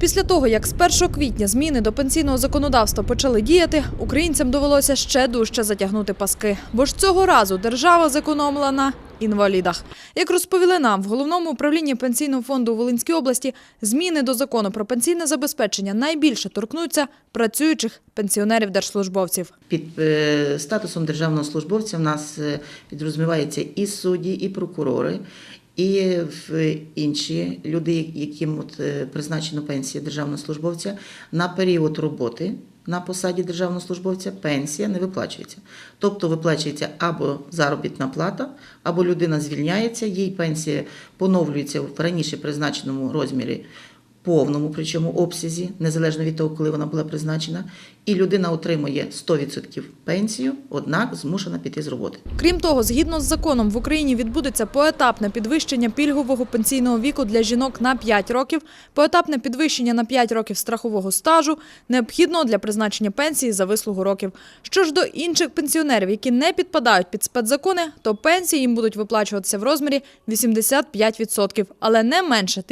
Після того, як з 1 квітня зміни до пенсійного законодавства почали діяти, українцям довелося ще дужче затягнути паски. Бо ж цього разу держава зекономила на інвалідах. Як розповіли нам в головному управлінні пенсійного фонду у Волинській області, зміни до закону про пенсійне забезпечення найбільше торкнуться працюючих пенсіонерів-держслужбовців. Під е, статусом державного службовця в нас е, підрозуміваються і судді, і прокурори, і в інші люди, яким от, е, призначено пенсія державного службовця на період роботи. На посаді державного службовця пенсія не виплачується. Тобто виплачується або заробітна плата, або людина звільняється, їй пенсія поновлюється в раніше призначеному розмірі повному, причому обсязі, незалежно від того, коли вона була призначена, і людина отримує 100% пенсію, однак змушена піти з роботи. Крім того, згідно з законом в Україні відбудеться поетапне підвищення пільгового пенсійного віку для жінок на 5 років, поетапне підвищення на 5 років страхового стажу, необхідного для призначення пенсії за вислугу років. Що ж до інших пенсіонерів, які не підпадають під спецзакони, то пенсії їм будуть виплачуватися в розмірі 85%, але не менше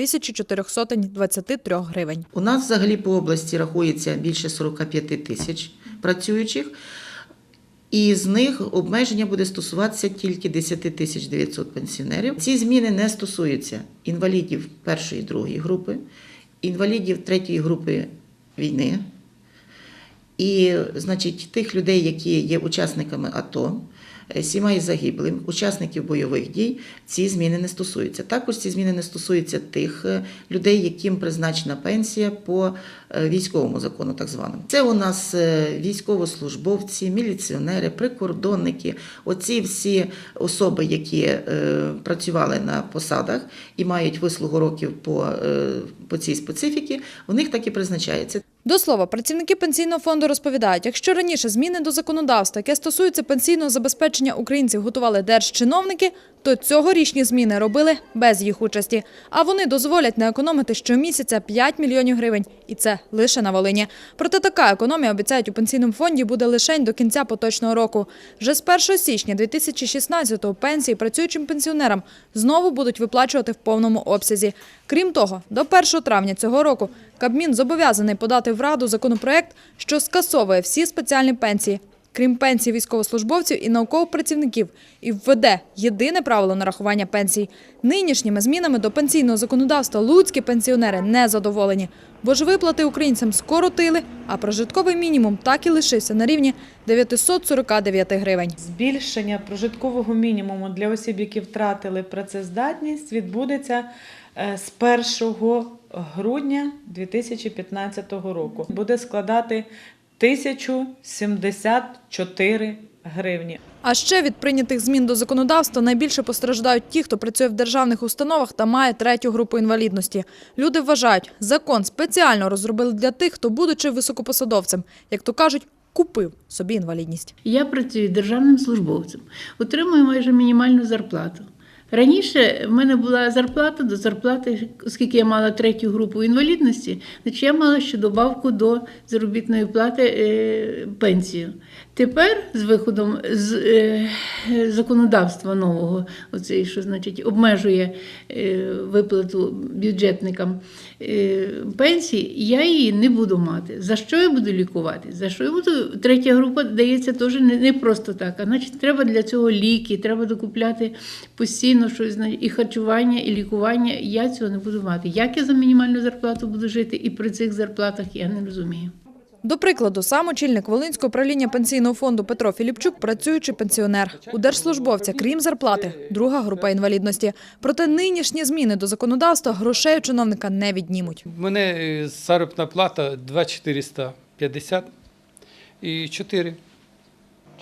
1423 гривень. У нас взагалі по області рахується більше 45 тисяч працюючих, і з них обмеження буде стосуватися тільки 10 тисяч 900 пенсіонерів. Ці зміни не стосуються інвалідів першої другої групи, інвалідів третьої групи війни, і, значить, тих людей, які є учасниками АТО, е, сімей загиблих, учасників бойових дій, ці зміни не стосуються. Також ці зміни не стосуються тих е, людей, яким призначена пенсія по е, військовому закону, так званому. Це у нас військовослужбовці, міліціонери, прикордонники, оці всі особи, які працювали на посадах і мають вислугу років по, по цій специфіки, в них так і призначається. До слова, працівники пенсійного фонду розповідають, якщо раніше зміни до законодавства, яке стосується пенсійного забезпечення українців, готували держчиновники, то цьогорічні зміни робили без їх участі. А вони дозволять не економити щомісяця 5 мільйонів гривень. І це лише на Волині. Проте така економія, обіцяють у пенсійному фонді, буде лише до кінця поточного року. Вже з 1 січня 2016-го пенсії працюючим пенсіонерам знову будуть виплачувати в повному обсязі. Крім того, до 1 травня цього року Кабмін зобов'язаний подати в Раду законопроект, що скасовує всі спеціальні пенсії, крім пенсій військовослужбовців і наукових працівників, і введе єдине правило нарахування пенсій. Нинішніми змінами до пенсійного законодавства луцькі пенсіонери не задоволені, бо ж виплати українцям скоротили, а прожитковий мінімум так і лишився на рівні 949 гривень. Збільшення прожиткового мінімуму для осіб, які втратили працездатність, відбудеться е, з 1 грудня 2015 року. Буде складати 1074 гривні. А ще від прийнятих змін до законодавства найбільше постраждають ті, хто працює в державних установах та має третю групу інвалідності. Люди вважають, закон спеціально розробили для тих, хто, будучи високопосадовцем, як то кажуть, купив собі інвалідність. Я працюю державним службовцем, отримую майже мінімальну зарплату. Раніше в мене була зарплата до зарплати, оскільки я мала третю групу інвалідності, значить я мала ще добавку до заробітної плати е, пенсію. Тепер з виходом з е, законодавства нового, оцей, що значить обмежує е, виплату бюджетникам пенсії, я її не буду мати. За що я буду лікувати? За що я буду? Третя група дається теж не, не просто так. А значить, треба для цього ліки, треба докупляти постійно щось значить, і харчування, і лікування. Я цього не буду мати. Як я за мінімальну зарплату буду жити, і при цих зарплатах я не розумію. До прикладу, сам очільник Волинського управління пенсійного фонду Петро Філіпчук працюючий пенсіонер. У держслужбовця, крім зарплати, друга група інвалідності. Проте нинішні зміни до законодавства грошей у чиновника не віднімуть. У мене е, заробітна плата 2450 і 4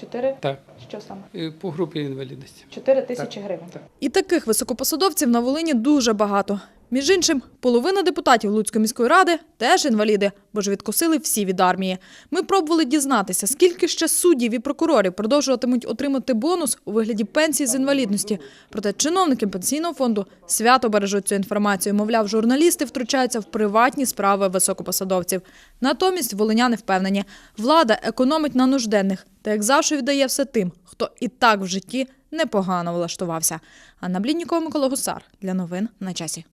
Чотири? так, Що саме? е, по групі інвалідності. Чотири тисячі гривень. І таких високопосадовців на Волині дуже багато. Між іншим, половина депутатів Луцької міської ради теж інваліди, бо ж відкосили всі від армії. Ми пробували дізнатися, скільки ще суддів і прокурорів продовжуватимуть отримати бонус у вигляді пенсії з інвалідності. Проте чиновники пенсійного фонду свято бережуть цю інформацію. Мовляв, журналісти втручаються в приватні справи високопосадовців. Натомість волиняни впевнені, влада економить на нужденних та як завжди віддає все тим, хто і так в житті непогано влаштувався. Анна Бліннікова, Микола Гусар для новин на часі.